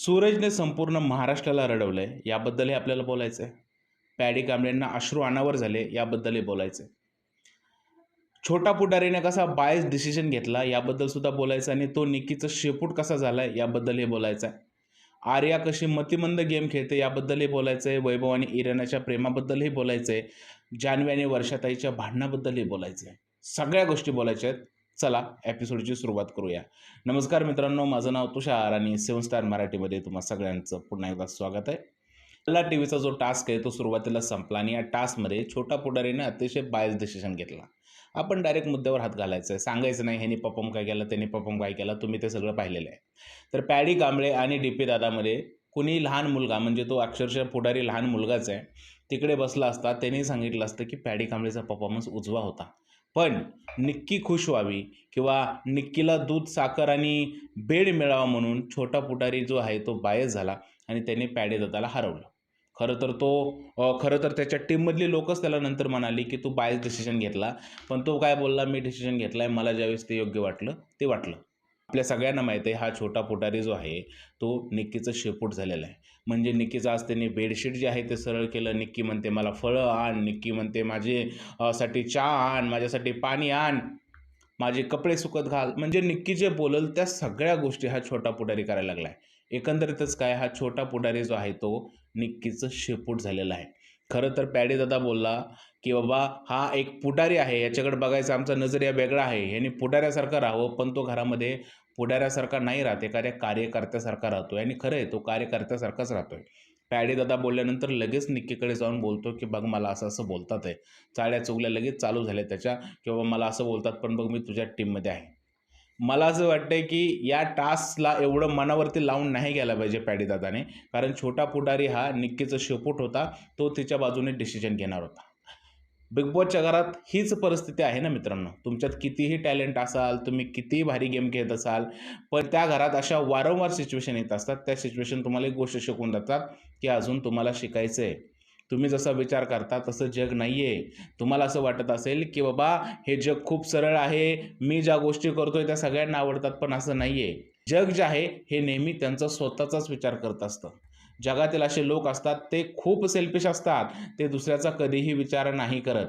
सूरजने संपूर्ण महाराष्ट्राला रडवलंय याबद्दलही आपल्याला बोलायचं आहे पॅडी कांबळेंना अश्रू अनावर झाले याबद्दलही बोलायचं आहे छोटा पुढारीने कसा बायस डिसिजन घेतला याबद्दल सुद्धा बोलायचं आणि तो निक्कीचं शेपूट कसा झाला याबद्दलही बोलायचं आहे आर्या कशी मतिमंद गेम खेळते याबद्दलही बोलायचं आहे वैभव आणि इराणाच्या प्रेमाबद्दलही बोलायचं आहे जान्हवी आणि वर्षाताईच्या भांडणाबद्दलही बोलायचं आहे सगळ्या गोष्टी बोलायच्या आहेत. चला एपिसोडची सुरुवात करूया. नमस्कार मित्रांनो माझं नाव तुषार आणि सेवन स्टार मराठीमध्ये तुम्हा सगळ्यांचं पुन्हा एकदा स्वागत आहे. मला टी व्हीचा जो टास्क आहे तो सुरुवातीला संपला आणि या टास्कमध्ये छोटा पुढारीने अतिशय बायस डिसिशन घेतला. आपण डायरेक्ट मुद्द्यावर हात घालायचं आहे सांगायचं नाही ह्यानी पपम काय केलं त्यांनी पपम काय केलं तुम्ही ते सगळं पाहिलेलं आहे. तर पॅडी कांबळे आणि डी पी दादामध्ये कुणी लहान मुलगा म्हणजे तो अक्षरशः पुढारी लहान मुलगाच आहे तिकडे बसला असता त्यांनी सांगितलं असतं की पॅडी कांबळेचा परफॉर्मन्स उजवा होता. पण निक्की खुश व्हावी किंवा निक्कीला दूध साखर आणि बेड मिळावा म्हणून छोटा पुटारी जो आहे तो बायस झाला आणि त्याने पॅडे दादाला हरवलं. खरं तर तो खरं तर त्याच्या टीममधली लोकच त्याला नंतर म्हणाली की तू बायस डिसिजन घेतला. पण तो काय बोलला मी डिसिजन घेतला आहे मला ज्यावेळेस ते योग्य वाटलं ते वाटलं. आपल्या सगळ्यांना माहिती आहे हा छोटा पुटारी जो आहे तो निक्कीचं शेपूट झालेला आहे. म्हणजे निक्कीचं आज त्यांनी बेडशीट जे आहे ते सरळ केलं. निक्की म्हणते मला फळं आण. निक्की म्हणते माझे साठी चहा आण माझ्यासाठी पाणी आण माझे कपडे सुकत घाल. म्हणजे निक्की जे बोलल त्या सगळ्या गोष्टी हा छोटा पुढारी करायला लागला आहे एकंदरीतच काय हा छोटा पुढारी जो आहे तो निक्कीचं शेपूट झालेला आहे. खरं तर पॅडी दादा बोलला की बाबा हा एक पुढारी आहे. याच्याकडे बघायचा आमचा नजरिया वेगळा आहे. ह्याने पुढाऱ्यासारखं राहावं पण तो घरामध्ये पुढाऱ्यासारखा नाही राहत एखाद्या कार्यकर्त्यासारखा राहतो आणि खरं आहे तो कार्यकर्त्यासारखाच राहतोय. आहे दादा बोलल्यानंतर लगेच निक्कीकडे जाऊन बोलतो की बघ मला असं असं बोलतात आहे. चाळ्या चुगल्या लगेच चालू झाल्या त्याच्या. किंवा मला असं बोलतात पण बघ मी तुझ्या टीममध्ये आहे. मला असं वाटतंय की या टास्कला एवढं मनावरती लावून नाही गेला पाहिजे पॅडेदादाने कारण छोटा पुढारी हा निक्कीचा शेपूट होता. तो तिच्या बाजूने डिसिजन घेणार होता. बिग बॉसच्या घरात हीच परिस्थिती आहे ना मित्रांनो. तुमच्यात कितीही टॅलेंट असाल तुम्ही कितीही भारी गेम खेळत असाल पण त्या घरात अशा वारंवार सिच्युएशन येत असतात. त्या सिच्युएशन तुम्हाला एक गोष्ट शिकवून जातात की अजून तुम्हाला शिकायचं आहे. तुम्ही जसा विचार करता तसं जग नाही आहे तुम्हाला असं वाटत असेल की बाबा हे जग खूप सरळ आहे मी ज्या गोष्टी करतोय त्या सगळ्यांना आवडतात पण असं नाही आहे जग जे आहे हे नेहमी त्यांचा स्वतःचाच विचार करत असतं. जगातील असे लोक असतात ते खूप सेल्फिश असतात. ते दुसऱ्याचा कधीही विचार नाही करत.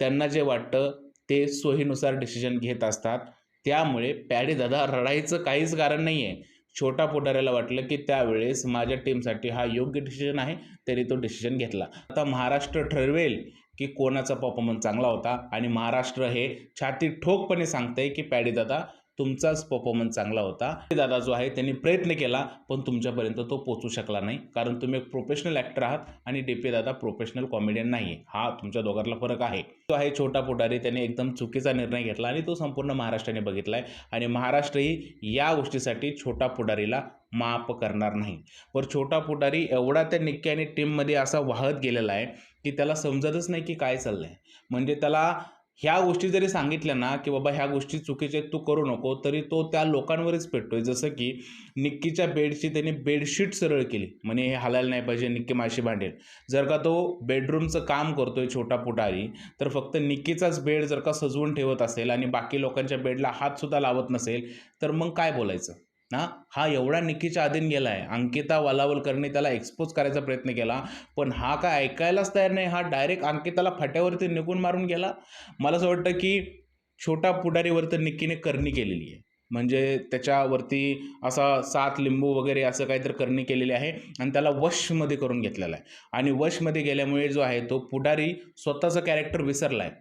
त्यांना जे वाटतं ते सोयीनुसार डिसिजन घेत असतात. त्यामुळे पॅडे दादा रडायचं काहीच कारण नाही आहे छोटा पुढाऱ्याला वाटलं की त्यावेळेस माझ्या टीमसाठी हा योग्य डिसिजन आहे तरी तो डिसिजन घेतला. आता महाराष्ट्र ठरवेल की कोणाचा परफॉर्मन्स चांगला होता. आणि महाराष्ट्र हे छाती ठोकपणे सांगतंय की पॅडे दादा तुमचाच परफॉर्मन्स चांगला होता. दादा जो आहे त्यांनी प्रयत्न केला पण तुमच्यापर्यंत तो पोचू शकला नाही. कारण तुम्ही एक प्रोफेशनल ॲक्टर आहात आणि डी दादा प्रोफेशनल कॉमेडियन नाही आहे हा तुमच्या दोघांतला फरक आहे. तो आहे छोटा पुढारी त्याने एकदम चुकीचा निर्णय घेतला आणि तो संपूर्ण महाराष्ट्राने बघितला आहे आणि महाराष्ट्रही या गोष्टीसाठी छोटा पुढारीला माफ करणार नाही. पण छोटा पुढारी एवढा त्या निक्की आणि टीममध्ये असा वाहत गेलेला आहे की त्याला समजतच नाही की काय चाललं आहे म्हणजे त्याला ह्या गोष्टी जरी सांगितल्या ना की बाबा ह्या गोष्टी चुकीच्या आहेत तू करू नको तरी तो त्या लोकांवरच पेटतोय. जसं की निक्कीच्या बेडची त्याने बेडशीट सरळ केली. म्हणे हे हालायला नाही पाहिजे निक्की माशी भांडेल. जर का तो बेडरूमचं काम करतोय छोटा पुटारी तर फक्त निक्कीचाच बेड जर का सजवून ठेवत असेल आणि बाकी लोकांच्या बेडला हातसुद्धा लावत नसेल तर मग काय बोलायचं? ना? हा एवढा निक्कीच्या अधीन गेला आहे अंकिता वालावलकरने त्याला एक्सपोज करायचा प्रयत्न केला. पण हा काय ऐकायलाच तयार नाही. हा डायरेक्ट अंकिताला फाट्यावरती निघून मारून गेला. मला असं वाटतं की छोटा पुढारीवरती तर निक्कीने करणी केलेली आहे. म्हणजे त्याच्यावरती असा सात लिंबू वगैरे असं काहीतरी करणी केलेली आहे आणि त्याला वशमध्ये करून घेतलेला आहे. आणि वशमध्ये गेल्यामुळे जो आहे तो पुढारी स्वतःचा कॅरेक्टर विसरला आहे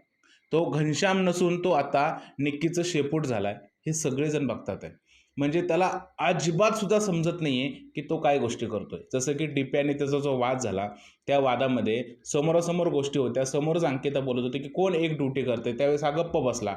तो घनश्याम नसून तो आता निक्कीचं शेपूट झाला आहे हे सगळेजण बघतात आहे म्हणजे त्याला अजिबात सुद्धा समजत नाही आहे की तो काय गोष्टी करतोय. जसं की डिपी आणि त्याचा जो वाद झाला त्या वादामध्ये समोरासमोर गोष्टी होत्या. समोरच अंकिता बोलत होते की कोण एक ड्युटी करते त्यावेळेस हा गप्प बसला.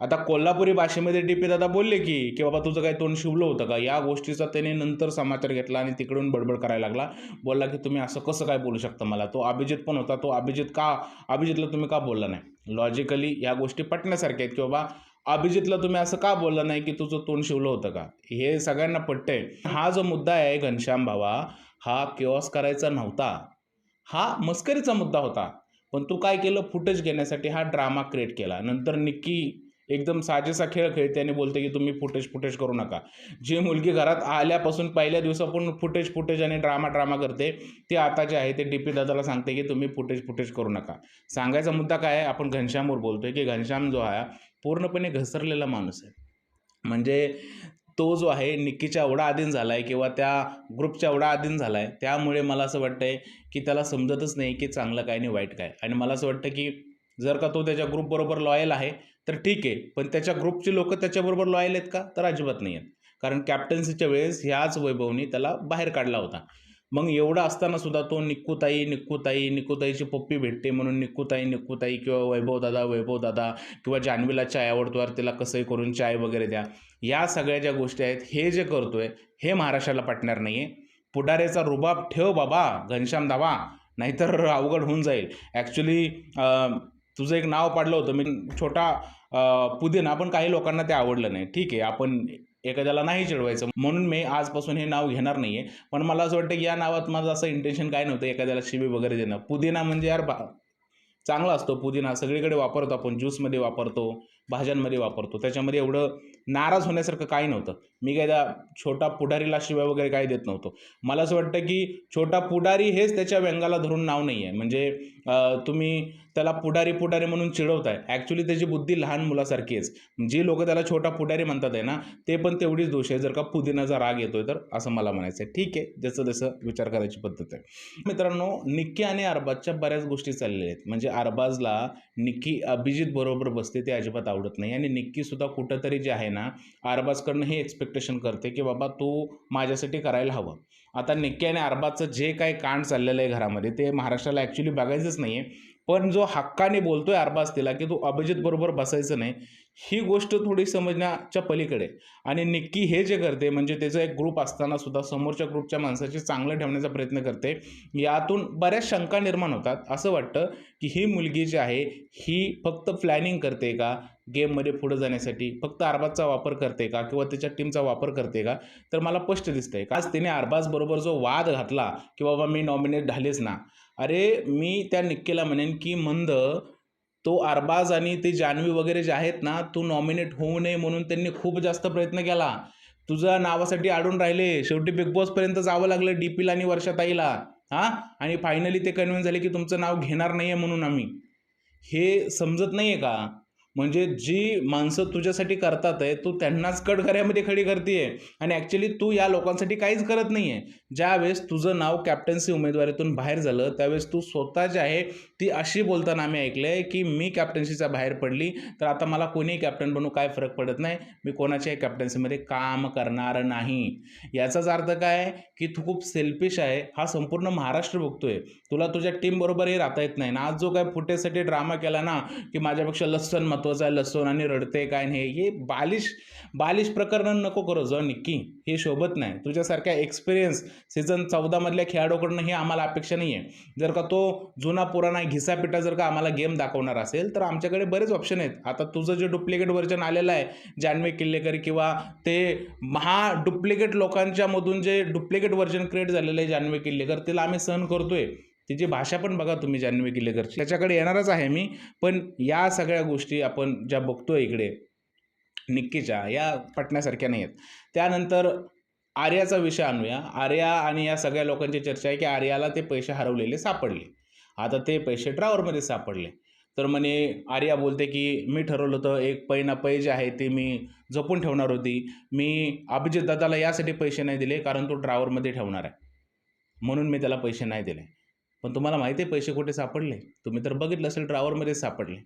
आता कोल्हापुरी भाषेमध्ये डी पी दादा बोलले की की बाबा तुझं काय तोंड शिवलं होतं का? या गोष्टीचा त्याने नंतर समाचार घेतला आणि तिकडून बडबड करायला लागला. बोलला की तुम्ही असं कसं काय बोलू शकता मला? तो अभिजित पण होता. तो अभिजित का अभिजितला तुम्ही का बोलला नाही? लॉजिकली या गोष्टी पटण्यासारख्या आहेत की बाबा अभिजितला तुम्ही असं का बोललं नाही की तुझं तोंड शिवलं होतं का? हे सगळ्यांना पटतंय. हा जो मुद्दा आहे घनश्याम भावा हा केवॉस करायचा नव्हता. हा मस्करीचा मुद्दा होता. पण तू काय केलं? फुटेज घेण्यासाठी हा ड्रामा क्रिएट केला. नंतर निक्की एकदम साजेसा खेळ खेळते आणि बोलते की तुम्ही फुटेज फुटेज करू नका. जी मुलगी घरात आल्यापासून पहिल्या दिवसापासून फुटेज फुटेज आणि ड्रामा ड्रामा करते ते आता जे आहे. ते डी पी दादाला सांगते की तुम्ही फुटेज फुटेज करू नका. सांगायचा मुद्दा काय आहे? आपण घनश्यामवर बोलतोय की घनश्याम जो आहे पूर्णपणे घसरलेला माणूस आहे. म्हणजे तो जो आहे निक्कीच्या एवढा अधीन झाला आहे किंवा त्या ग्रुपच्या एवढा अधीन झाला आहे त्यामुळे मला असं वाटतं आहे की त्याला समजतच नाही की चांगलं काय आणि वाईट काय. आणि मला असं वाटतं की जर का तो त्याच्या ग्रुपबरोबर लॉयल आहे तर ठीक आहे पण त्याच्या ग्रुपची लोक त्याच्याबरोबर लॉयल आहेत का? तर अजिबात नाही आहेत. कारण कॅप्टन्सीच्या वेळेस ह्याच वैभवनी त्याला बाहेर काढला होता. मग एवढं असताना सुद्धा तो निक्कूताई निक्कूताई निक्कूताईची पप्पी भेटते म्हणून निक्कूताई निक्कूताई किंवा वैभव दादा वैभव दादा किंवा जान्हवीला चाय आवडतो तिला कसंही करून चाय वगैरे द्या. या सगळ्या ज्या गोष्टी आहेत हे जे करतोय हे महाराष्ट्राला पटणार नाही आहे पुढारेचा रुबाब ठेव बाबा घनश्याम दावा नाहीतर अवघड होऊन जाईल. ॲक्च्युली तुझं एक नाव पाडलं होतं मी छोटा पुदिना पण काही लोकांना ते आवडलं नाही. ठीक आहे आपण एखाद्याला नाही चिडवायचं. म्हणून मी आजपासून हे नाव घेणार नाही आहे पण मला असं वाटतं की या नावात माझं असं इंटेन्शन काय नव्हतं एखाद्याला शिवी वगैरे देणं. पुदिना म्हणजे यार बा चांगला असतो पुदिना. सगळीकडे वापरतो आपण. ज्यूसमध्ये वापरतो भाज्यांमध्ये वापरतो. त्याच्यामध्ये एवढं नाराज होण्यासारखं काही नव्हतं. मी काय त्या छोटा पुढारीला शिवाय वगैरे काही देत नव्हतो. मला असं वाटतं की छोटा पुढारी हेच त्याच्या व्यंगाला धरून नाव नाही आहे म्हणजे तुम्ही त्याला पुढारी पुढारी म्हणून चिडवताय. ॲक्च्युली त्याची बुद्धी लहान मुलासारखी आहे जी लोक त्याला छोटा पुढारी म्हणतात आहे ना ते पण तेवढीच दोष आहे जर का पुदिनाचा राग येतोय तर असं मला म्हणायचं आहे ठीक आहे. जसं जसं विचार करायची पद्धत आहे. मित्रांनो निक्की आणि अरबाजच्या बऱ्याच गोष्टी चाललेल्या आहेत. म्हणजे अरबाजला निक्की अभिजित बरोबर बसते ते अजिबात आवडत नाही. आणि निक्कीसुद्धा कुठंतरी जे आहे ना अरबाजकडनं हे एक्सपेक्टेशन करते की बाबा तू माझ्यासाठी करायला हवं. आता निक्की आणि अरबाजचं जे काही कांड चाललेलं आहे घरामध्ये ते महाराष्ट्राला ॲक्च्युली बघायचंच नाही आहे पण जो हक्काने बोलतोय अरबाज तिला की तू अभिजित बरोबर बसायचं नाही ही गोष्ट थोडी समजण्याच्या पलीकडे. आणि निक्की हे जे करते म्हणजे त्याचा एक ग्रुप असताना सुद्धा समोरच्या ग्रुपच्या माणसाची चांगलं ठेवण्याचा प्रयत्न करते यातून बऱ्याच शंका निर्माण होतात. असं वाटतं की ही मुलगी जी आहे ही फक्त प्लॅनिंग करते का? गेममध्ये पुढे जाण्यासाठी फक्त अरबाजचा वापर करते का? किंवा त्याच्या टीमचा वापर करते का? तर मला स्पष्ट दिसतंय. का? आज तिने अरबाजबरोबर जो वाद घातला की बाबा मी नॉमिनेट झालेच ना अरे मी त्या निक्कीला म्हणेन की मंद तो अरबाज आणि ते जान्हवी वगैरे जे आहेत ना तू नॉमिनेट होऊ नये म्हणून त्यांनी खूप जास्त प्रयत्न केला. तुझ्या नावासाठी अडून राहिले. शेवटी बिग बॉसपर्यंत जावं लागलं डी पीला आणि वर्षाताईला. हां? आणि फायनली ते कन्व्हिन्स झाले की तुमचं नाव घेणार नाही आहे म्हणून आम्ही. हे समजत नाही आहे का? म्हणजे जी माणसं तुझ्यासाठी करतात आहे तू त्यांनाच कडकऱ्यामध्ये खडी करते आहे आणि ॲक्च्युली तू या लोकांसाठी काहीच करत नाही आहे ज्यावेळेस तुझं नाव कॅप्टन्सी उमेदवारीतून बाहेर झालं त्यावेळेस तू स्वतः जी आहे ती अशी बोलताना आम्ही ऐकलं आहे की मी कॅप्टन्सीच्या बाहेर पडली तर आता मला कोणीही कॅप्टन बनू काय फरक पडत नाही. मी कोणाच्याही कॅप्टन्सीमध्ये काम करणार नाही. याचाच अर्थ काय? की तू खूप सेल्फिश आहे. हा संपूर्ण महाराष्ट्र बघतोय. तुला तुझ्या टीमबरोबरही राहता येत नाही. ना आज जो काय फुटेजसाठी ड्रामा केला ना की माझ्यापेक्षा लसन महत्त्वाचं आहे लसूण आणि रडते काय नाही हे बालिश बालिश प्रकरण नको करू जो निक्की. हे शोभत नाही. तुझ्यासारख्या एक्सपिरियन्स सीझन चौदामधल्या खेळाडूकडनं हे आम्हाला अपेक्षा नाही आहे जर का तो जुना पुराणा घिसापिटा जर का आम्हाला गेम दाखवणार असेल तर आमच्याकडे बरेच ऑप्शन आहेत. आता तुझं जे डुप्लिकेट व्हर्जन आलेलं आहे जान्हवी किल्लेकर किंवा ते महा डुप्लिकेट लोकांच्यामधून जे डुप्लिकेट व्हर्जन क्रिएट झालेलं आहे जान्हवी किल्लेकर तिला आम्ही सहन करतोय. तिची भाषा पण बघा तुम्ही जान्हवी किल्लेकरची त्याच्याकडे येणारच आहे मी. पण या सगळ्या गोष्टी आपण ज्या बघतोय इकडे निक्कीच्या या पटण्यासारख्या नाही आहेत त्यानंतर आर्याचा विषय आणूया. आर्या आणि या सगळ्या लोकांची चर्चा आहे की आर्याला ते पैसे हरवलेले सापडले. आता ते पैसे ड्रावरमध्ये सापडले. तर म्हणे आर्या बोलते की मी ठरवलं होतं एक पै ना पै जे आहे ते मी जपून ठेवणार होती. मी अभिजित दादाला यासाठी पैसे नाही दिले कारण तो ड्रावरमध्ये ठेवणार आहे. म्हणून मी त्याला पैसे नाही दिले. पण तुम्हाला माहिती आहे पैसे कुठे सापडले? तुम्ही तर बघितलं असेल ड्रावरमध्ये सापडले.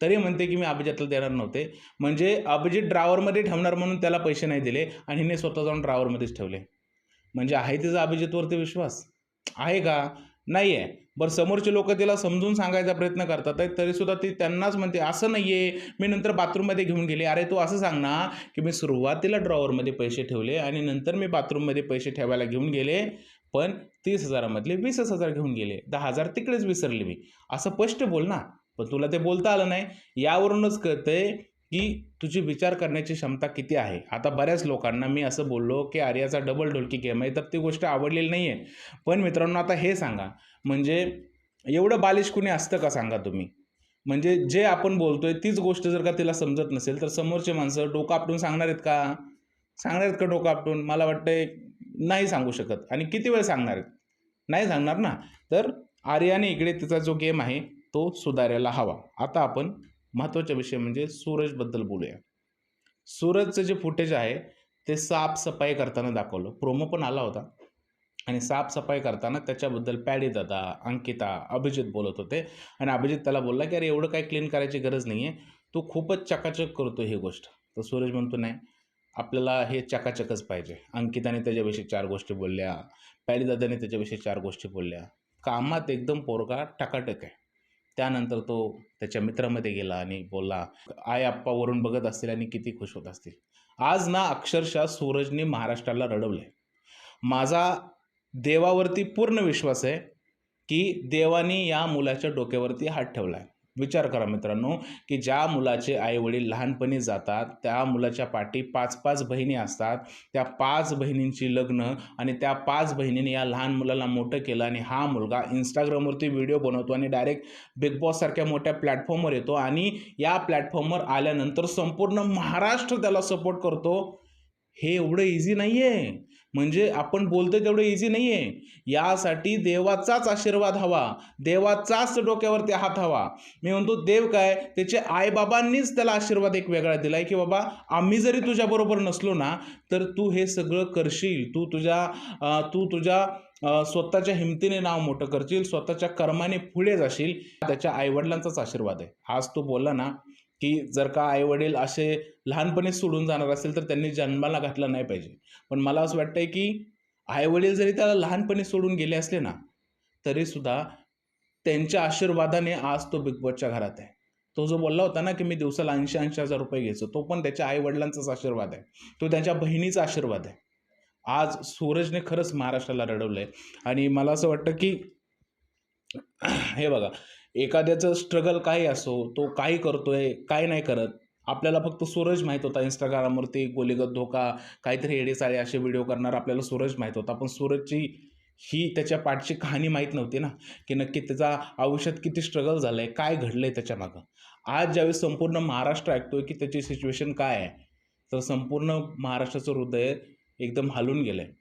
तरी म्हणते की मी अभिजातला देणार नव्हते. म्हणजे अभिजित ड्रावरमध्ये ठेवणार म्हणून त्याला पैसे नाही दिले आणि हिने स्वतः जाऊन ड्रावरमध्येच ठेवले. म्हणजे आहे तिचा अभिजितवरती विश्वास? आहे का? नाही आहे बरं समोरचे लोक तिला समजून सांगायचा प्रयत्न करतात आहेत तरीसुद्धा ती त्यांनाच म्हणते असं नाही आहे मी नंतर बाथरूममध्ये घेऊन गेले. अरे तू असं सांग ना की मी सुरुवातीला ड्रॉवरमध्ये पैसे ठेवले आणि नंतर मी बाथरूममध्ये पैसे ठेवायला घेऊन गेले. पण तीस हजारामधले वीसच हजार घेऊन गेले. दहा हजार तिकडेच विसरले मी. असं स्पष्ट बोल ना. पण तुला ते बोलता आलं नाही. यावरूनच कळतंय की तुझी विचार करण्याची क्षमता किती आहे. आता बऱ्याच लोकांना मी असं बोललो की आर्याचा डबल ढोलकी गेम आहे तर ती गोष्ट आवडलेली नाही आहे पण मित्रांनो आता हे सांगा. म्हणजे एवढं बालिश कुणी असतं का सांगा तुम्ही? म्हणजे जे आपण बोलतोय तीच गोष्ट जर का तिला समजत नसेल तर समोरचे माणसं डोकं आपटून सांगणार आहेत का? सांगणार आहेत का डोकं आपटून? मला वाटतंय नाही सांगू शकत. आणि किती वेळ सांगणार आहेत? नाही सांगणार ना. तर आर्याने इकडे तिचा जो गेम आहे तो सुधारायला हवा. आता आपण महत्त्वाचा विषय म्हणजे सूरजबद्दल बोलूया. सूरजचं जे फुटेज आहे ते साफसफाई करताना दाखवलं. प्रोमो पण आला होता. आणि साफसफाई करताना त्याच्याबद्दल पॅडी दादा अंकिता अभिजित बोलत होते. आणि अभिजित त्याला बोलला की अरे एवढं काय क्लीन करायची गरज नाही आहे तू खूपच चकाचक करतो ही गोष्ट. तर सूरज म्हणतो नाही. आपल्याला हे चकाचकच पाहिजे. अंकिताने त्याच्याविषयी चार गोष्टी बोलल्या पॅडी दादाने त्याच्याविषयी चार गोष्टी बोलल्या. कामात एकदम पोरगा टकाटक आहे. त्यानंतर तो त्याच्या मित्रामध्ये गेला आणि बोलला आई आप्पावरून बघत असतील आणि किती खुश होत असतील. आज ना अक्षरशः सूरजने महाराष्ट्राला रडवलंय. माझा देवावरती पूर्ण विश्वास आहे की देवाने या मुलाच्या डोक्यावरती हात ठेवला आहे विचार करा मित्रांनो की ज्या मुलाचे आई वडील लहानपणी जातात त्या मुलाच्या पाठी पाच पाच बहिणी असतात. त्या पाच बहिणींची लग्न आणि त्या पाच बहिणीने या लहान मुलाला मोठं केलं आणि हा मुलगा इंस्टाग्रामवरती व्हिडिओ बनवतो आणि डायरेक्ट बिग बॉससारख्या मोठ्या प्लॅटफॉर्मवर येतो आणि या प्लॅटफॉर्मवर आल्यानंतर संपूर्ण महाराष्ट्र त्याला सपोर्ट करतो. हे एवढं इझी नाही आहे म्हणजे आपण बोलतोय तेवढं इझी नाही आहे यासाठी देवाचाच आशीर्वाद हवा. देवाचाच डोक्यावरती हात हवा. मी म्हणतो देव काय? त्याचे आईबाबांनीच त्याला आशीर्वाद एक वेगळा दिला आहे की बाबा आम्ही जरी तुझ्याबरोबर नसलो ना तर तू हे सगळं करशील. तू तुझ्या तू तुझ्या स्वतःच्या हिमतीने नाव मोठं करशील. स्वतःच्या कर्माने पुढे जाशील. त्याच्या आईवडिलांचाच आशीर्वाद आहे. आज तू बोलला ना की जर का आईवडील असे लहानपणीच सोडून जाणार असेल तर त्यांनी जन्माला घातला नाही पाहिजे. पण मला असं वाटतंय की आईवडील जरी त्याला लहानपणी सोडून गेले असले ना तरीसुद्धा त्यांच्या आशीर्वादाने आज तो बिग बॉसच्या घरात आहे. तो जो बोलला होता ना की मी दिवसाला ऐंशी ऐंशी हजार रुपये घ्यायचो तो पण त्याच्या आईवडिलांचाच आशीर्वाद आहे. तो त्याच्या बहिणीचा आशीर्वाद आहे. आज सूरजने खरंच महाराष्ट्राला रडवलं आहे आणि मला असं वाटतं की हे बघा एखाद्याचं स्ट्रगल काय असो तो काही करतोय काय नाही करत. आपल्याला फक्त सूरज माहीत होता इंस्टाग्रामवरती गोलीगत धोका काहीतरी एडेचाळे असे व्हिडिओ करणार आपल्याला सूरज माहीत होता. पण सूरजची ही त्याच्या पाठची कहाणी माहीत नव्हती ना की नक्की त्याचा आयुष्यात किती स्ट्रगल झालं आहे काय घडलं आहे त्याच्या मागं. आज ज्यावेळेस संपूर्ण महाराष्ट्र ऐकतोय की त्याची सिच्युएशन काय आहे तर संपूर्ण महाराष्ट्राचं हृदय एकदम हलून गेलं आहे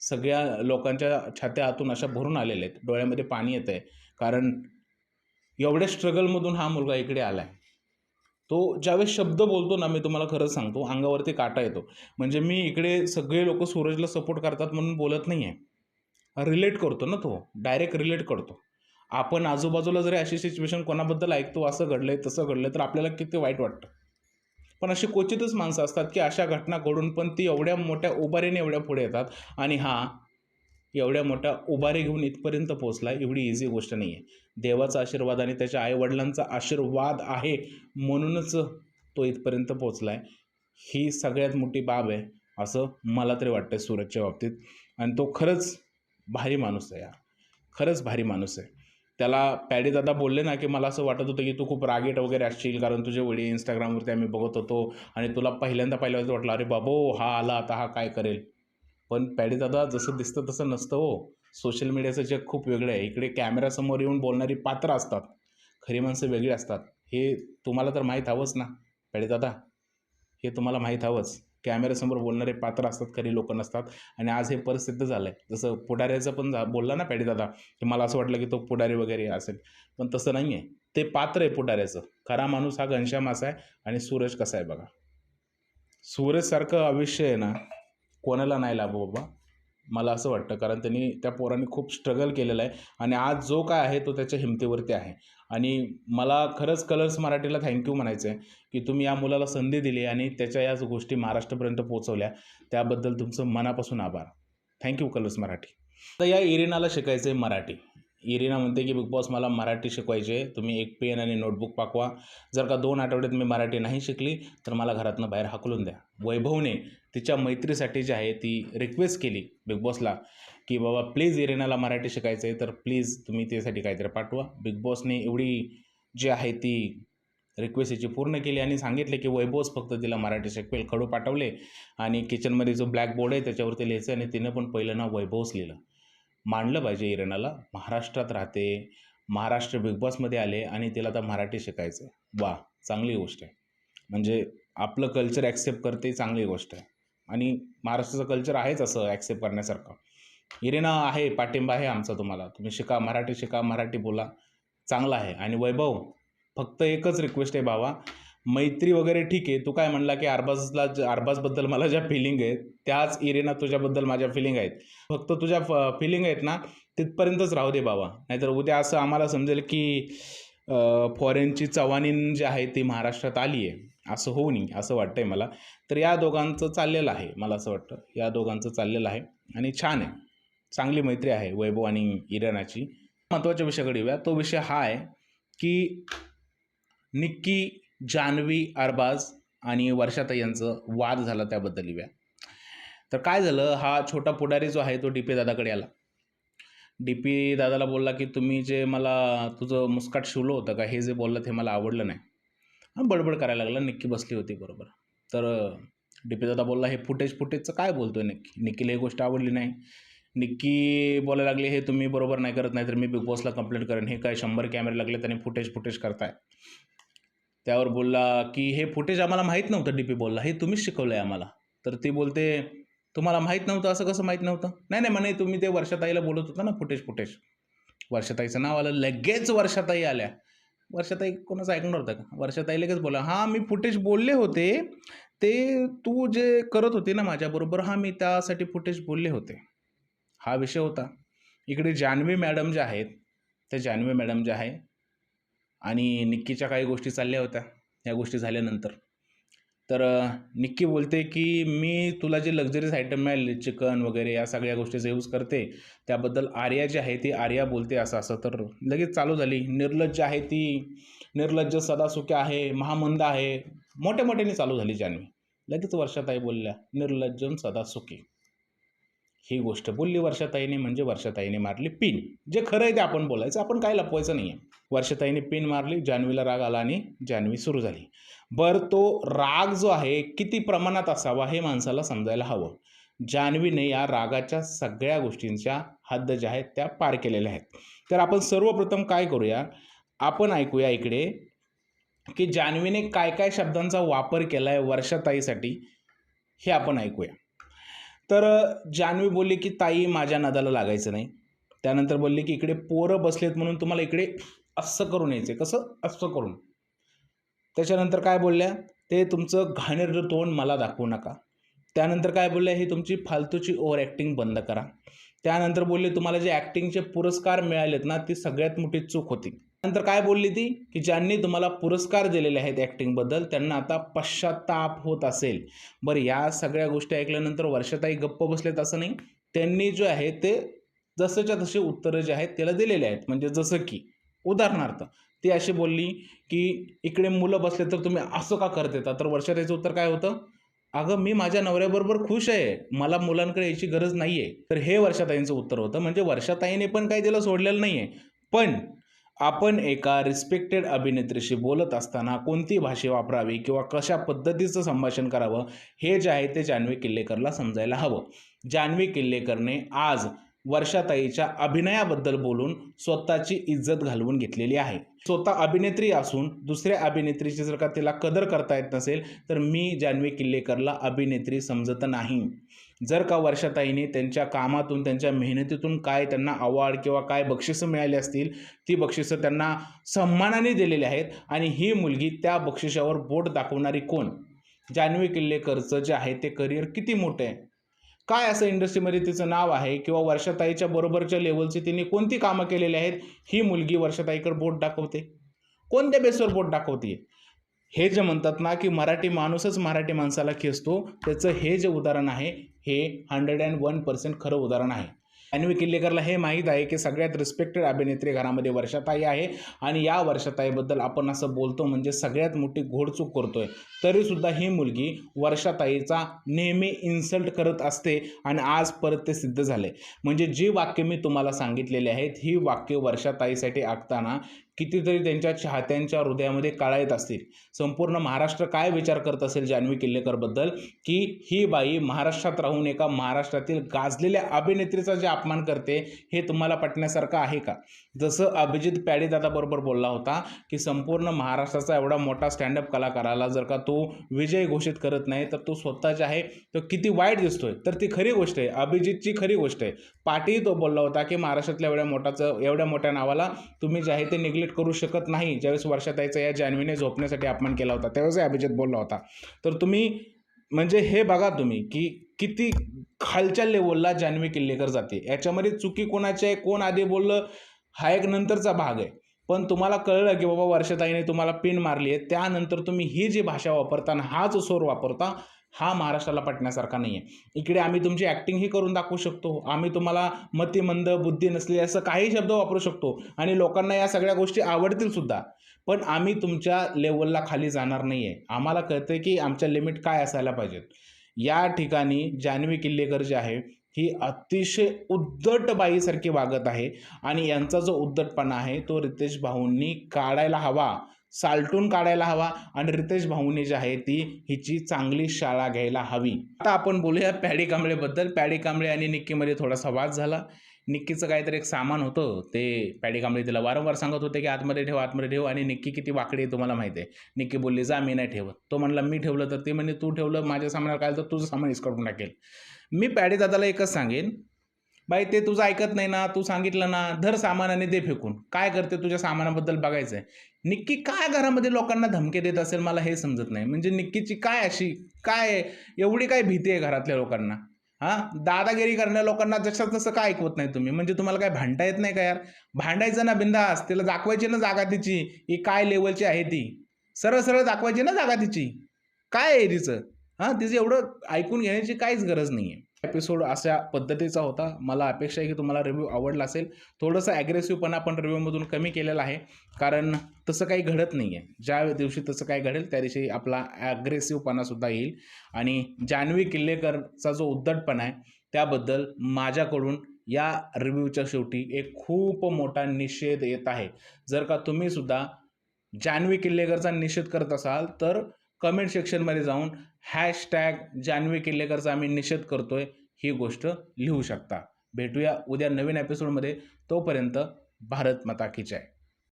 सगळ्या लोकांच्या छात्या आतून अशा भरून आलेल्या आहेत. डोळ्यामध्ये पाणी येतं आहे कारण एवढ्या स्ट्रगलमधून हा मुलगा इकडे आला आहे तो ज्यावेळेस शब्द बोलतो ना मी तुम्हाला खरंच सांगतो अंगावरती काटा येतो. म्हणजे मी इकडे सगळे लोक सूरजला सपोर्ट करतात म्हणून बोलत नाही आहे रिलेट करतो ना तो डायरेक्ट रिलेट करतो. आपण आजूबाजूला जरी अशी सिच्युएशन कोणाबद्दल ऐकतो असं घडलंय तसं घडलंय तर आपल्याला किती वाईट वाटतं? पण अशी क्वचितच माणसं असतात की अशा घटना घडून पण ती एवढ्या मोठ्या उभारीने एवढ्या पुढे येतात. आणि हा एवढ्या मोठ्या उभारी घेऊन इथपर्यंत पोहोचला एवढी इझी गोष्ट नाही आहे देवाचा आशीर्वाद आणि त्याच्या आईवडिलांचा आशीर्वाद आहे म्हणूनच तो इथपर्यंत पोचला आहे. ही सगळ्यात मोठी बाब आहे असं मला तरी वाटतं सूरजच्या बाबतीत. आणि तो खरंच भारी माणूस आहे यार. खरंच भारी माणूस आहे. त्याला पॅडी दादा बोलले ना की मला असं वाटत होतं की तू खूप रागीट वगैरे असशील कारण तुझे वडील इंस्टाग्रामवरती आम्ही बघत होतो आणि तुला पहिल्यांदा पहिल्यांदा वाटलं अरे बाबो हा आला आता हा काय करेल? पण पॅडी दादा जसं दिसतं तसं नसतं हो. सोशल मीडियाचं जग खूप वेगळं आहे. इकडे कॅमेरासमोर येऊन बोलणारी पात्र असतात. खरी माणसं वेगळी असतात. हे तुम्हाला तर माहीत हवंच ना पॅडी दादा. हे तुम्हाला माहीत हवंच. कॅमेऱ्यासमोर बोलणारे पात्र असतात खरी लोक नसतात. आणि आज हे परिस्थिती झालं आहे जसं पुढाऱ्याचं पण जा बोलला ना पॅडी दादा की मला असं वाटलं की तो पुढारी वगैरे असेल. पण तसं नाही आहे ते पात्र आहे पुढाऱ्याचं. खरा माणूस हा घनश्याम असा आहे आणि सूरज कसा आहे बघा. सूरजसारखं आयुष्य आहे ना कोणाला नाही लाभो बाबा. मला असं वाटतं कारण त्यांनी त्या पोरांनी खूप स्ट्रगल केलेलं आहे. आणि आज जो काय आहे तो त्याच्या हिमतीवरती आहे. आणि मला खरंच कलर्स मराठीला थँक्यू म्हणायचं आहे की तुम्ही या मुलाला संधी दिली आणि त्याच्या याच गोष्टी महाराष्ट्रापर्यंत पोहोचवल्या. त्याबद्दल तुमचं मनापासून आभार. Thank you Colors Marathi. तर या इरिनाला शिकायचं आहे मराठी. इरिना म्हणते की बिग बॉस मला मराठी शिकवायचे तुम्ही एक पेन आणि नोटबुक पाकवा. जर का दोन आठवड्यात मी मराठी नाही शिकली तर मला घरातनं बाहेर हाकलून द्या. वैभवने तिच्या मैत्रीसाठी जी आहे ती रिक्वेस्ट केली बिग बॉसला की बाबा प्लीज इरेनाला मराठी शिकायचं आहे तर प्लीज तुम्ही त्यासाठी काहीतरी पाठवा. बिग बॉसने एवढी जी आहे ती रिक्वेस्ट याची पूर्ण केली आणि सांगितले की वैभवच फक्त तिला मराठी शिकवेल खडू पाठवले आणि किचनमध्ये जो ब्लॅक बोर्ड आहे त्याच्यावरती लिहायचं आणि तिनं पण पहिलं नाव वैभवच लिहिलं. मांडलं पाहिजे इरेनाला महाराष्ट्रात राहते महाराष्ट्र बिग बॉसमध्ये आले आणि तिला आता मराठी शिकायचं आहे वा चांगली गोष्ट आहे. म्हणजे आपलं कल्चर ॲक्सेप्ट करते चांगली गोष्ट आहे. आणि महाराष्ट्राचं कल्चर आहेच असं ॲक्सेप्ट करण्यासारखं. इरेना आहे पाठिंबा आहे आमचा तुम्हाला. तुम्ही शिका मराठी शिका मराठी बोला. चांगला आहे. आणि वैभव फक्त एकच रिक्वेस्ट आहे बाबा. मैत्री वगैरे ठीक आहे. तू काय म्हणला की अरबाजला अरबाजबद्दल मला ज्या फिलिंग आहेत त्याच इरेना तुझ्याबद्दल माझ्या फिलिंग आहेत. फक्त तुझ्या फिलिंग आहेत ना तिथपर्यंतच राहू दे बाबा. नाहीतर उद्या असं आम्हाला समजेल की फॉरेनची चव्हाणीन जी आहे ती महाराष्ट्रात आली आहे असं होऊ नये असं वाटतं आहे मला. तर या दोघांचं चाललेलं आहे मला असं वाटतं. या दोघांचं चाललेलं आहे आणि छान आहे. चांगली मैत्री आहे वैभव आणि इराणाची. महत्त्वाच्या विषयाकडे येऊया. तो विषय हा आहे की निक्की जान्हवी अरबाज आणि वर्षाताई यांचं वाद झाला त्याबद्दल येऊया. तर काय झालं? हा छोटा पुढारी जो आहे तो डी पी दादाकडे आला. डी पी दादाला बोलला की तुम्ही जे मला तुझं मुस्काट शिवलं होतं का? हे जे बोललं ते मला आवडलं नाही. हां बडबड करायला लागला. निक्की बसली होती बरोबर. तर डी दादा बोलला हे फुटेज फुटेजचं काय बोलतो आहे निक्की? निक्कीला ही गोष्ट आवडली नाही. निक्की बोलायला लागली हे तुम्ही बरोबर नाही करत नाही तर मी बिग बॉसला कंप्लेंट करेन. हे काय शंभर कॅमेरे लागले त्यांनी फुटेज फुटेज करताय. त्यावर बोलला की हे फुटेज आम्हाला माहीत नव्हतं डी पी बोलला. हे तुम्हीच शिकवलं आहे आम्हाला. तर ती बोलते तुम्हाला माहीत नव्हतं? असं कसं माहीत नव्हतं? नाही नाही म्हणे तुम्ही ते वर्षाताईला बोलत होता ना फुटेज फुटेज. वर्षाताईचं नाव आलं लगेच वर्षाताई आल्या. वर्षाताई कोणाचं ऐकणार होतं का? वर्षाताई लगेच बोला. हां मी फुटेज बोलले होते. ते तू जे करत होते ना माझ्याबरोबर हां मी त्यासाठी फुटेज बोलले होते. हा विषय होता. इकडे जान्हवी मॅडम ज्या आहेत त्या जान्हवी मॅडम ज्या आहे आणि निक्कीच्या काही गोष्टी चालल्या होत्या. या गोष्टी झाल्यानंतर. तर निक्की बोलते की मी तुला जे लक्झरीज आयटम मिळाले चिकन वगैरे या सगळ्या गोष्टीचा यूज करते त्याबद्दल आर्या जी आहे ती आर्या बोलते असं असं. तर लगेच चालू झाली. निर्लज्ज आहे ती. निर्लज्ज सदासुख्या आहे महामंद आहे. मोठ्या मोठ्याने चालू झाली जान्हवी. लगेच वर्षाताई बोलल्या निर्लज्जन सदासुखी. ही गोष्ट बोलली वर्षाताईने म्हणजे वर्षाताईने मारली पिन. जे खरं आहे ते आपण बोलायचं आपण काय लपवायचं नाही आहे वर्षाताईने पिन मारली जान्हवीला राग आला आणि जान्हवी सुरू झाली. बरं तो राग जो आहे किती प्रमाणात असावा हे माणसाला समजायला हवं. जान्हवीने या रागाच्या सगळ्या गोष्टींच्या हद्द ज्या आहेत त्या पार केलेल्या आहेत. तर आपण सर्वप्रथम काय करूया? आपण ऐकूया इकडे की जान्हवीने काय काय शब्दांचा वापर केला आहे वर्षाताईसाठी हे आपण ऐकूया. तर जान्हवी बोलली की ताई माझ्या नदाला लागायचं नाही. त्यानंतर बोलली की इकडे पोरं बसलेत म्हणून तुम्हाला इकडे असं करून यायचं कसं? असं करून. त्याच्यानंतर काय बोलल्या? ते तुमचं घाणेरडं तोंड मला दाखवू नका. त्यानंतर काय बोलल्या? ही तुमची फालतूची ओव्हर ॲक्टिंग बंद करा. त्यानंतर बोलले तुम्हाला जे ॲक्टिंगचे पुरस्कार मिळालेत ना ती सगळ्यात मोठी चूक होती. नंतर काय बोलली ती? की ज्यांनी तुम्हाला पुरस्कार दिलेले आहेत ॲक्टिंगबद्दल त्यांना आता पश्चाताप होत असेल. बरं या सगळ्या गोष्टी ऐकल्यानंतर वर्षाताई गप्प बसलेत असं नाही. त्यांनी जे आहे ते जसंच्या तसे उत्तरं जे आहेत त्याला दिलेले आहेत. म्हणजे जसं की उदाहरणार्थ ती अशी बोलली की इकडे मुलं बसले तर तुम्ही असं का करत येता? तर वर्षाताईचं उत्तर काय होतं? अगं मी माझ्या नवऱ्याबरोबर खुश आहे. मला मुलांकडे यायची गरज नाही आहे तर हे वर्षाताईंचं उत्तर होतं. म्हणजे वर्षाताईने पण काही तिला सोडलेलं नाही आहे पण आपण एका रिस्पेक्टेड अभिनेत्रीशी बोलत असताना कोणती भाषा वापरावी किंवा कशा पद्धतीचं संभाषण करावं हे जे आहे ते जान्हवी किल्लेकरला समजायला हवं. जान्हवी किल्लेकरने आज वर्षाताईच्या अभिनयाबद्दल बोलून स्वतःची इज्जत घालवून घेतलेली आहे. स्वतः अभिनेत्री असून दुसऱ्या अभिनेत्रीची जर का तिला कदर करता येत नसेल तर मी जान्हवी किल्लेकरला अभिनेत्री समजत नाही. जर का वर्षाताईने त्यांच्या कामातून त्यांच्या मेहनतीतून काय त्यांना अवॉर्ड किंवा काय बक्षिसं मिळाली असतील ती बक्षिसं त्यांना सन्मानाने दिलेली आहेत आणि ही मुलगी त्या बक्षिसावर बोट दाखवणारी कोण? जान्हवी किल्लेकरचं जे आहे ते करिअर किती मोठं आहे? काय असं इंडस्ट्रीमध्ये तिचं नाव आहे किंवा वर्षाताईच्या बरोबरच्या लेवलची तिने कोणती कामं केलेली आहेत? ही मुलगी वर्षाताईकडे बोट दाखवते. कोणत्या बेसवर बोट दाखवते हे जे म्हणतात ना की मराठी माणूसच मराठी माणसाला खेचतो त्याचं हे जे उदाहरण आहे हे हंड्रेड अँड वन पर्सेंट खरं उदाहरण आहे. अन्वी किल्लेकरला हे माहीत आहे की सगळ्यात रिस्पेक्टेड अभिनेत्री घरामध्ये वर्षाताई आहे आणि या वर्षाताईबद्दल आपण असं बोलतो म्हणजे सगळ्यात मोठी घोडचूक करतोय. तरीसुद्धा ही मुलगी वर्षाताईचा नेहमी इन्सल्ट करत असते आणि आज परत ते सिद्ध झाले. म्हणजे जी वाक्य मी तुम्हाला सांगितलेली आहेत ही वाक्य वर्षाताईसाठी ऐकताना कितीतरी त्यांच्या चाहत्यांच्या हृदयामध्ये काळा येत असतील. संपूर्ण महाराष्ट्र काय विचार करत असेल जान्हवी किल्लेकरबद्दल? की ही बाई महाराष्ट्रात राहून एका महाराष्ट्रातील गाजलेल्या अभिनेत्रीचा जे अपमान करते हे तुम्हाला पटण्यासारखं आहे का? जसं अभिजित पॅडीदादाबरोबर बोलला होता की संपूर्ण महाराष्ट्राचा एवढा मोठा स्टँडअप कलाकाराला जर का तो विजय घोषित करत नाही तर तो स्वतः जे आहे तो किती वाईट दिसतोय. तर ती खरी गोष्ट आहे अभिजितची खरी गोष्ट आहे. पाटील तो बोलला होता की महाराष्ट्रातल्या एवढ्या मोठाचं एवढ्या मोठ्या नावाला तुम्ही जे आहे ते कॅल्क्युलेट करू शकत नाही. ज्यावेळेस वर्षात यायचं या जान्हवीने झोपण्यासाठी अपमान केला होता त्यावेळेस अभिजित बोलला होता. तर तुम्ही म्हणजे हे बघा तुम्ही की किती खालच्या लेवलला जान्हवी किल्लेकर जाते. याच्यामध्ये चुकी कोणाची आहे कोण आधी बोललं हा एक नंतरचा भाग आहे. पण तुम्हाला कळलं की बाबा वर्षाताईने तुम्हाला पिन मारली आहे त्यानंतर तुम्ही ही जी भाषा वापरता हा जो स्वर वापरता हा महाराष्ट्राला पटण्यासारखा नाही आहे इकडे आम्ही तुमची ॲक्टिंगही करून दाखवू शकतो. आम्ही तुम्हाला मतिमंद बुद्धी नसली असं काही शब्द वापरू शकतो. आणि लोकांना या सगळ्या गोष्टी आवडतील सुद्धा. पण आम्ही तुमच्या लेवलला खाली जाणार नाही आहे आम्हाला कळतं की आमच्या लिमिट काय असायला पाहिजेत. या ठिकाणी जान्हवी किल्लेकर जी आहे ही अतिशय उद्धट बाईसारखी वागत आहे. आणि यांचा जो उद्धटपणा आहे तो रितेश भाऊंनी काढायला हवा. सालटून काढायला हवा. आणि रितेश भाऊनी जी आहे ती हिची चांगली शाळा घ्यायला हवी. आता आपण बोलूया पॅडी कांबळेबद्दल. पॅडी कांबळे आणि निक्कीमध्ये थोडासा वाद झाला. निक्कीचं काहीतरी एक सामान होतं. ते पॅडी कांबळे तिला वारंवार सांगत होते की आतमध्ये ठेव आतमध्ये ठेव. आणि निक्की किती वाकडी आहे तुम्हाला माहिती आहे. निक्की बोलली जा मी नाही ठेवत. तो म्हणला मी ठेवलं तर? ते म्हणजे तू ठेवलं माझ्या सामानावर काय तर तुझं सामान करून टाकेल. मी पॅडी दादाला एकच सांगेन बाई ते तुझं ऐकत नाही ना. तू सांगितलं ना. धर सामान आणि दे फेकून. काय करते तुझ्या सामानाबद्दल बघायचं आहे निक्की काय घरामध्ये लोकांना धमके देत असेल मला हे समजत नाही. म्हणजे निक्कीची काय अशी काय एवढी काय भीती आहे घरातल्या लोकांना? हां? दादागिरी करणाऱ्या लोकांना जशा तसं काय ऐकवत नाही तुम्ही? म्हणजे तुम्हाला काय भांडता येत नाही का यार? भांडायचं ना बिंदास तिला दाखवायची ना जागा तिची. ही काय लेवलची आहे ती? सरळ सरळ दाखवायची ना जागा तिची. काय आहे तिचं हां? तिचं एवढं ऐकून घेण्याची काहीच गरज नाही आहे एपिसोड अशा पद्धतीचा होता. मला अपेक्षा आहे की तुम्हाला रिव्ह्यू आवडला असेल. थोडंसं ॲग्रेसिव्हपणा आपण रिव्ह्यूमधून कमी केलेला आहे. कारण तसं काही घडत नाही आहे ज्या दिवशी तसं काही घडेल त्या दिवशी आपला ॲग्रेसिव्हपणासुद्धा येईल. आणि जान्हवी किल्लेकरचा जो उद्धटपणा आहे त्याबद्दल माझ्याकडून या रिव्ह्यूच्या शेवटी एक खूप मोठा निषेध येत आहे. जर का तुम्हीसुद्धा जान्हवी किल्लेकरचा निषेध करत असाल तर कमेंट सेक्शनमध्ये जाऊन हॅशटॅग जान्हवी किल्लेकरचा आम्ही निषेध करतोय ही गोष्ट लिहू शकता. भेटूया उद्या नवीन एपिसोडमध्ये तोपर्यंत भारत माता की जय.